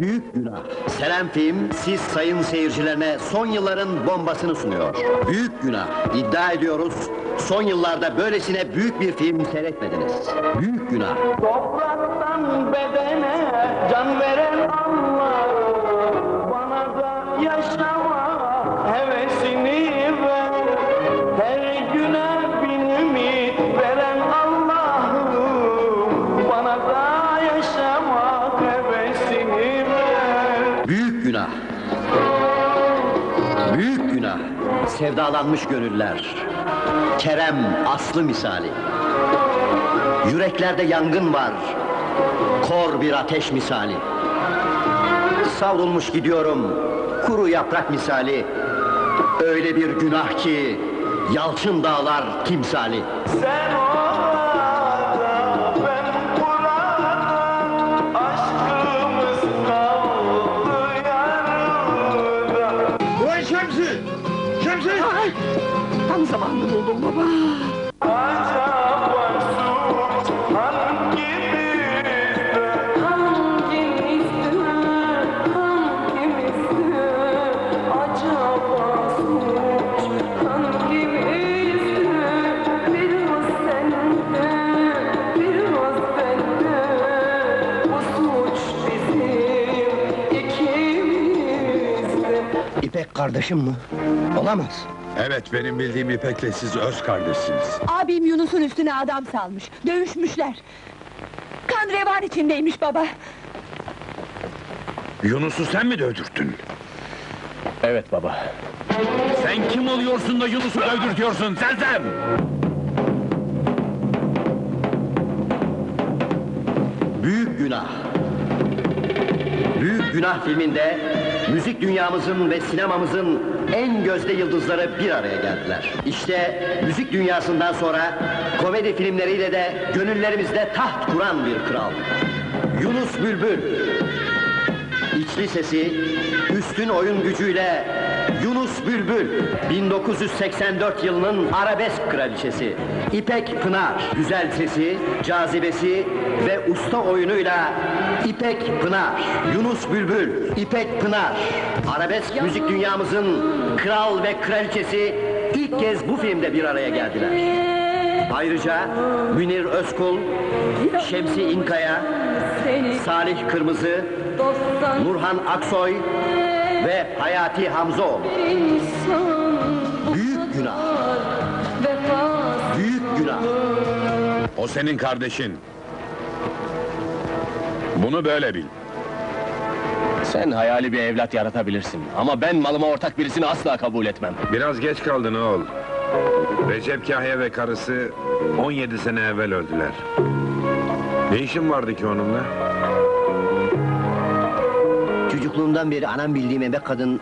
Büyük günah. Selam Film, siz sayın seyircilerine son yılların bombasını sunuyor. Büyük günah. İddia ediyoruz, son yıllarda böylesine büyük bir film seyretmediniz. Büyük günah. Topraktan bedene can veren Allah Bana da yaşama Sevdalanmış gönüller. Kerem Aslı misali. Yüreklerde yangın var. Kor bir ateş misali. Savrulmuş gidiyorum. Kuru yaprak misali. Öyle bir günah ki yalçın dağlar timsali. Sen Şemsi! Tam zamanını buldum baba. Acaba kardeşim mi? Olamaz. Evet, benim bildiğim İpek'le siz öz kardeşsiniz. Abim Yunus'un üstüne adam salmış. Dövüşmüşler. Kan revan içindeymiş baba. Yunus'u sen mi dövdürttün? Evet baba. Sen kim oluyorsun da Yunus'u dövdürtüyorsun Sersem? Büyük Günah. Büyük Günah filminde müzik dünyamızın ve sinemamızın en gözde yıldızları bir araya geldiler. İşte müzik dünyasından sonra komedi filmleriyle de gönüllerimizde taht kuran bir kral. Yunus Bülbül. İçli sesi, üstün oyun gücüyle Yunus Bülbül, 1984 yılının arabesk kraliçesi. İpek Pınar, güzel sesi, cazibesi ve usta oyunuyla İpek Pınar, Yunus Bülbül, İpek Pınar. Arabesk müzik dünyamızın kral ve kraliçesi ilk kez bu filmde bir araya geldiler. Ayrıca Münir Özkul, Şemsi İnkaya, Salih Kırmızı, Nurhan Aksoy ve Hayati Hamzoğlu. Büyük günah, büyük günah. O senin kardeşin. Bunu böyle bil. Sen hayali bir evlat yaratabilirsin. Ama ben malıma ortak birisini asla kabul etmem. Biraz geç kaldın oğul. Recep Kahya ve karısı 17 sene evvel öldüler. Ne işin vardı ki onunla? Çocukluğumdan beri anam bildiğim ebe kadın...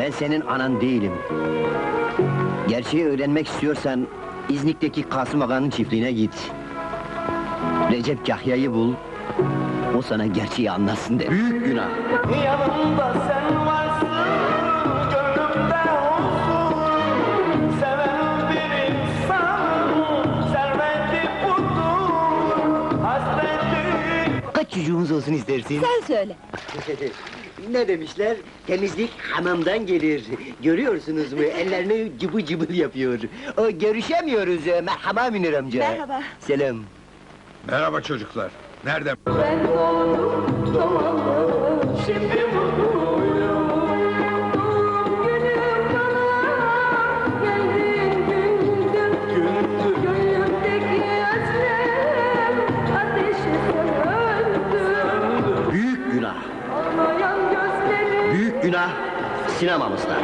Ben senin anan değilim. Gerçeği öğrenmek istiyorsan... İznik'teki Kasım Aga'nın çiftliğine git. Recep Kahya'yı bul. O sana gerçeği anlatsın de. Büyük günah. Yanımda sen varsın Kaç çocuğumuz olsun istersin? Sen söyle. ne demişler? Temizlik hamamdan gelir. Görüyorsunuz mu? Ellerini cıbı cıbıl yapıyor. O, görüşemiyoruz. Merhaba Münir amca. Merhaba. Selam. Merhaba çocuklar. Nerede? Ben doğdum doğalı cinema অবস্থা